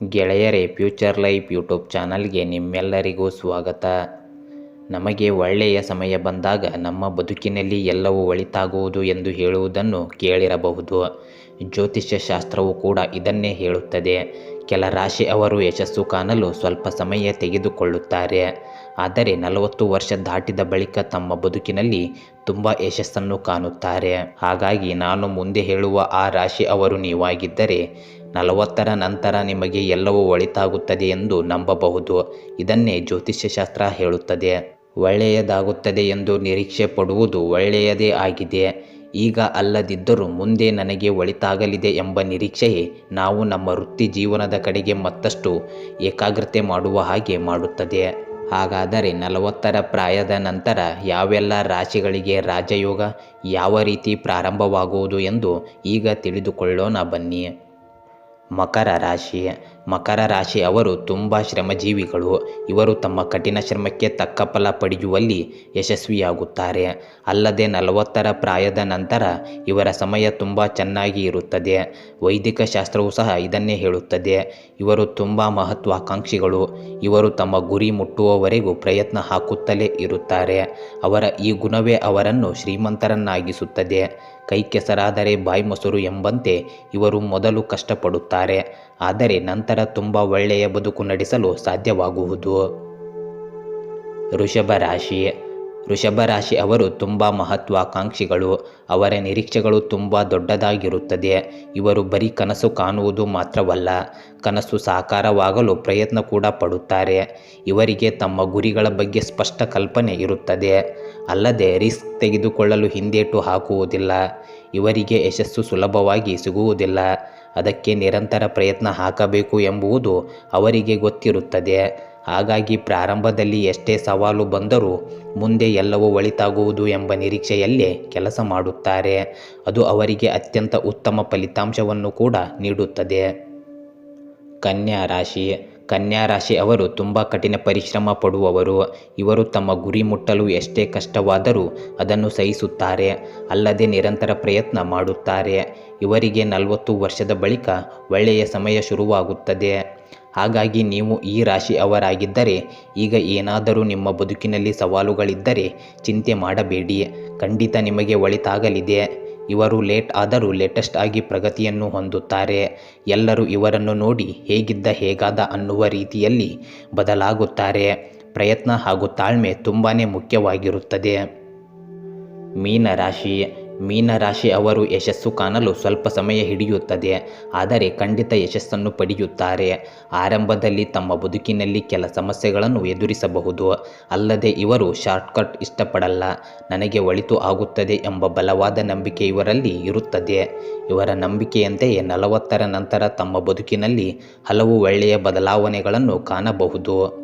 ಗೆಳೆಯರೇ, future life YouTube ಚಾನಲ್ಗೆ ನಿಮ್ಮೆಲ್ಲರಿಗೂ ಸ್ವಾಗತ. ನಮಗೆ ಒಳ್ಳೆಯ ಸಮಯ ಬಂದಾಗ ನಮ್ಮ ಬದುಕಿನಲ್ಲಿ ಎಲ್ಲವೂ ಒಳಿತಾಗುವುದು ಎಂದು ಹೇಳುವುದನ್ನು ಕೇಳಿರಬಹುದು. ಜ್ಯೋತಿಷ್ಯ ಶಾಸ್ತ್ರವು ಕೂಡ ಇದನ್ನೇ ಹೇಳುತ್ತದೆ. ಕೆಲ ರಾಶಿ ಅವರು ಯಶಸ್ಸು ಕಾಣಲು ಸ್ವಲ್ಪ ಸಮಯ ತೆಗೆದುಕೊಳ್ಳುತ್ತಾರೆ. ಆದರೆ ನಲವತ್ತು ವರ್ಷ ದಾಟಿದ ಬಳಿಕ ತಮ್ಮ ಬದುಕಿನಲ್ಲಿ ತುಂಬ ಯಶಸ್ಸನ್ನು ಕಾಣುತ್ತಾರೆ. ಹಾಗಾಗಿ ನಾನು ಮುಂದೆ ಹೇಳುವ ಆ ರಾಶಿ ಅವರು ನೀವಾಗಿದ್ದರೆ ನಲವತ್ತರ ನಂತರ ನಿಮಗೆ ಎಲ್ಲವೂ ಒಳಿತಾಗುತ್ತದೆ ಎಂದು ನಂಬಬಹುದು. ಇದನ್ನೇ ಜ್ಯೋತಿಷ್ಯಶಾಸ್ತ್ರ ಹೇಳುತ್ತದೆ. ಒಳ್ಳೆಯದಾಗುತ್ತದೆ ಎಂದು ನಿರೀಕ್ಷೆ ಪಡುವುದು ಒಳ್ಳೆಯದೇ ಆಗಿದೆ. ಈಗ ಅಲ್ಲದಿದ್ದರೂ ಮುಂದೆ ನನಗೆ ಒಳಿತಾಗಲಿದೆ ಎಂಬ ನಿರೀಕ್ಷೆಯೇ ನಾವು ನಮ್ಮ ವೃತ್ತಿ ಜೀವನದ ಕಡೆಗೆ ಮತ್ತಷ್ಟು ಏಕಾಗ್ರತೆ ಮಾಡುವ ಹಾಗೆ ಮಾಡುತ್ತದೆ. ಹಾಗಾದರೆ ನಲವತ್ತರ ಪ್ರಾಯದ ನಂತರ ಯಾವೆಲ್ಲ ರಾಶಿಗಳಿಗೆ ರಾಜಯೋಗ ಯಾವ ರೀತಿ ಪ್ರಾರಂಭವಾಗುವುದು ಎಂದು ಈಗ ತಿಳಿದುಕೊಳ್ಳೋಣ ಬನ್ನಿ. ಮಕರ ರಾಶಿ. ಮಕರ ರಾಶಿ ಅವರು ತುಂಬ ಶ್ರಮಜೀವಿಗಳು. ಇವರು ತಮ್ಮ ಕಠಿಣ ಶ್ರಮಕ್ಕೆ ತಕ್ಕ ಫಲ ಪಡೆಯುವಲ್ಲಿ ಯಶಸ್ವಿಯಾಗುತ್ತಾರೆ. ಅಲ್ಲದೆ ನಲವತ್ತರ ಪ್ರಾಯದ ನಂತರ ಇವರ ಸಮಯ ತುಂಬ ಚೆನ್ನಾಗಿ ಇರುತ್ತದೆ. ವೈದಿಕ ಶಾಸ್ತ್ರವು ಸಹ ಇದನ್ನೇ ಹೇಳುತ್ತದೆ. ಇವರು ತುಂಬ ಮಹತ್ವಾಕಾಂಕ್ಷಿಗಳು. ಇವರು ತಮ್ಮ ಗುರಿ ಮುಟ್ಟುವವರೆಗೂ ಪ್ರಯತ್ನ ಹಾಕುತ್ತಲೇ ಇರುತ್ತಾರೆ. ಅವರ ಈ ಗುಣವೇ ಅವರನ್ನು ಶ್ರೀಮಂತರನ್ನಾಗಿಸುತ್ತದೆ. ಕೈ ಕೆಸರಾದರೆ ಬಾಯಿ ಮೊಸರು ಎಂಬಂತೆ ಇವರು ಮೊದಲು ಕಷ್ಟಪಡುತ್ತಾರೆ. ಆದರೆ ನಂತರ ತುಂಬ ಒಳ್ಳೆಯ ಬದುಕು ನಡೆಸಲು ಸಾಧ್ಯವಾಗುವುದು. ಋಷಭ ರಾಶಿ. ಋಷಭ ರಾಶಿ ಅವರು ತುಂಬ ಮಹತ್ವಾಕಾಂಕ್ಷಿಗಳು. ಅವರ ನಿರೀಕ್ಷೆಗಳು ತುಂಬ ದೊಡ್ಡದಾಗಿರುತ್ತದೆ. ಇವರು ಬರೀ ಕನಸು ಕಾಣುವುದು ಮಾತ್ರವಲ್ಲ, ಕನಸು ಸಾಕಾರವಾಗಲು ಪ್ರಯತ್ನ ಕೂಡ ಪಡುತ್ತಾರೆ. ಇವರಿಗೆ ತಮ್ಮ ಗುರಿಗಳ ಬಗ್ಗೆ ಸ್ಪಷ್ಟ ಕಲ್ಪನೆ ಇರುತ್ತದೆ. ಅಲ್ಲದೆ ರಿಸ್ಕ್ ತೆಗೆದುಕೊಳ್ಳಲು ಹಿಂದೇಟು ಹಾಕುವುದಿಲ್ಲ. ಇವರಿಗೆ ಯಶಸ್ಸು ಸುಲಭವಾಗಿ ಸಿಗುವುದಿಲ್ಲ. ಅದಕ್ಕೆ ನಿರಂತರ ಪ್ರಯತ್ನ ಹಾಕಬೇಕು ಎಂಬುವುದು ಅವರಿಗೆ ಗೊತ್ತಿರುತ್ತದೆ. ಹಾಗಾಗಿ ಪ್ರಾರಂಭದಲ್ಲಿ ಎಷ್ಟೇ ಸವಾಲು ಬಂದರೂ ಮುಂದೆ ಎಲ್ಲವೂ ಒಳಿತಾಗುವುದು ಎಂಬ ನಿರೀಕ್ಷೆಯಲ್ಲೇ ಕೆಲಸ ಮಾಡುತ್ತಾರೆ. ಅದು ಅವರಿಗೆ ಅತ್ಯಂತ ಉತ್ತಮ ಫಲಿತಾಂಶವನ್ನು ಕೂಡ ನೀಡುತ್ತದೆ. ಕನ್ಯಾ ರಾಶಿ ಕನ್ಯಾ ರಾಶಿ ಅವರು ತುಂಬ ಕಠಿಣ ಪರಿಶ್ರಮ ಪಡುವವರು. ಇವರು ತಮ್ಮ ಗುರಿ ಮುಟ್ಟಲು ಎಷ್ಟೇ ಕಷ್ಟವಾದರೂ ಅದನ್ನು ಸಹಿಸುತ್ತಾರೆ, ಅಲ್ಲದೆ ನಿರಂತರ ಪ್ರಯತ್ನ ಮಾಡುತ್ತಾರೆ. ಇವರಿಗೆ ನಲವತ್ತು ವರ್ಷದ ಬಳಿಕ ಒಳ್ಳೆಯ ಸಮಯ ಶುರುವಾಗುತ್ತದೆ. ಹಾಗಾಗಿ ನೀವು ಈ ರಾಶಿ ಅವರಾಗಿದ್ದರೆ ಈಗ ಏನಾದರೂ ನಿಮ್ಮ ಬದುಕಿನಲ್ಲಿ ಸವಾಲುಗಳಿದ್ದರೆ ಚಿಂತೆ ಮಾಡಬೇಡಿ. ಖಂಡಿತ ನಿಮಗೆ ಒಳಿತಾಗಲಿದೆ. ಇವರು ಲೇಟ್ ಆದರೂ ಲೇಟೆಸ್ಟ್ ಆಗಿ ಪ್ರಗತಿಯನ್ನು ಹೊಂದುತ್ತಾರೆ. ಎಲ್ಲರೂ ಇವರನ್ನು ನೋಡಿ ಹೇಗಿದ್ದ ಹೇಗಾದ ಅನ್ನುವ ರೀತಿಯಲ್ಲಿ ಬದಲಾಗುತ್ತಾರೆ. ಪ್ರಯತ್ನ ಹಾಗೂ ತಾಳ್ಮೆ ತುಂಬಾ ಮುಖ್ಯವಾಗಿರುತ್ತದೆ. ಮೀನರಾಶಿ ಮೀನರಾಶಿ ಅವರು ಯಶಸ್ಸು ಕಾಣಲು ಸ್ವಲ್ಪ ಸಮಯ ಹಿಡಿಯುತ್ತದೆ, ಆದರೆ ಖಂಡಿತ ಯಶಸ್ಸನ್ನು ಪಡೆಯುತ್ತಾರೆ. ಆರಂಭದಲ್ಲಿ ತಮ್ಮ ಬದುಕಿನಲ್ಲಿ ಕೆಲ ಸಮಸ್ಯೆಗಳನ್ನು ಎದುರಿಸಬಹುದು, ಅಲ್ಲದೆ ಇವರು ಶಾರ್ಟ್ಕಟ್ ಇಷ್ಟಪಡಲ್ಲ, ನನಗೆ ಒಳಿತು ಆಗುತ್ತದೆ ಎಂಬ ಬಲವಾದ ನಂಬಿಕೆ ಇವರಲ್ಲಿ ಇರುತ್ತದೆ. ಇವರ ನಂಬಿಕೆಯಂತೆಯೇ ನಲವತ್ತರ ನಂತರ ತಮ್ಮ ಬದುಕಿನಲ್ಲಿ ಹಲವು ಒಳ್ಳೆಯ ಬದಲಾವಣೆಗಳನ್ನು ಕಾಣಬಹುದು.